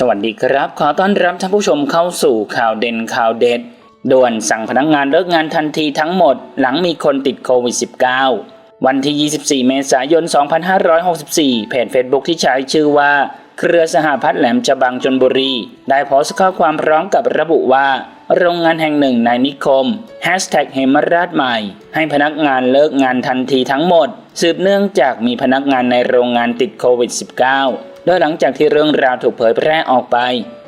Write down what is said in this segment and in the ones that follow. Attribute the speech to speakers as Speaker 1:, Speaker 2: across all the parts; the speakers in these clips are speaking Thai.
Speaker 1: สวัสดีครับ ขอต้อนรับท่านผู้ชมเข้าสู่ข่าวเด่นข่าวเด็ด ด่วนสั่งพนักงานเลิกงานทันทีทั้งหมด หลังมีคนติดโควิด -19 วันที่ 24 เมษายน 2564 เพจ Facebook ที่ใช้ชื่อว่า เครือสหพัฒน์แหลมฉบังชนบุรี ได้โพสต์ข้อความพร้อมกับระบุว่า โรงงานแห่งหนึ่งในนิคม Hashtag เหมราชใหม่ ให้พนักงานเลิกงานทันทีทั้งหมด สืบเนื่องจากมีพนักงานในโรงงานติดโควิด -19 โดยหลังจากที่เรื่องราวถูกเผยแพร่ออกไป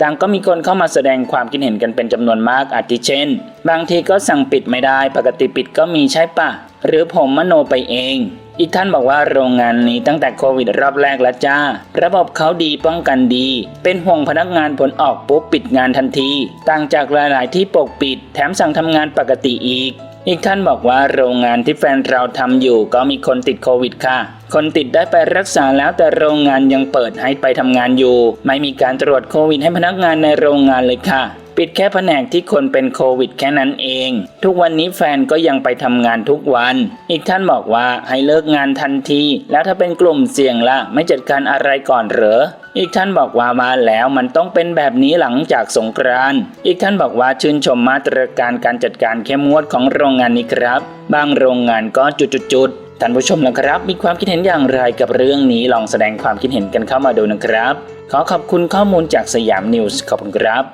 Speaker 1: ต่างก็มีคนเข้ามาแสดงความคิดเห็นกันเป็นจำนวนมากอาทิเช่น บางทีก็สั่งปิดไม่ได้ ปกติปิดก็มีใช่ปะ หรือผมมโนไปเอง อีกท่านบอกว่าโรงงานนี้ตั้งแต่โควิดรอบแรกแล้วจ้า ระบบเขาดีป้องกันดี เป็นห่วงพนักงานผลออกปุ๊บปิดงานทันที ต่างจากหลาย ๆ ที่ปกปิด แถมสั่งทำงานปกติอีก อีกท่านบอกว่าโรงงานที่แฟนเราทำอยู่ก็มีคนติดโควิดค่ะ คนติดได้ไปรักษาแล้วแต่โรงงานยังเปิดให้ไปทำงานอยู่ ไม่มีการตรวจโควิดให้พนักงานในโรงงานเลยค่ะ ปิดแค่แผนกที่คนเป็นโควิดแค่นั้นเอง ทุกวันนี้แฟนก็ยังไปทำงานทุกวัน อีกท่านบอกว่าให้เลิกงานทันที แล้วถ้าเป็นกลุ่มเสี่ยงล่ะ ไม่จัดการอะไรก่อนเหรออีกท่านบอกว่ามาแล้วมันต้องเป็นแบบนี้หลังจากสงกรานต์ อีกท่านบอกว่าชื่นชมมาตรการการจัดการเข้มงวดของโรงงานนี้ครับ บางโรงงานก็จุดๆท่านผู้ชมนะครับ มีความคิดเห็นอย่างไรกับเรื่องนี้ลองแสดงความคิดเห็นกันเข้ามาดูนะครับ ขอขอบคุณข้อมูลจากสยามนิวส์ขอบคุณครับ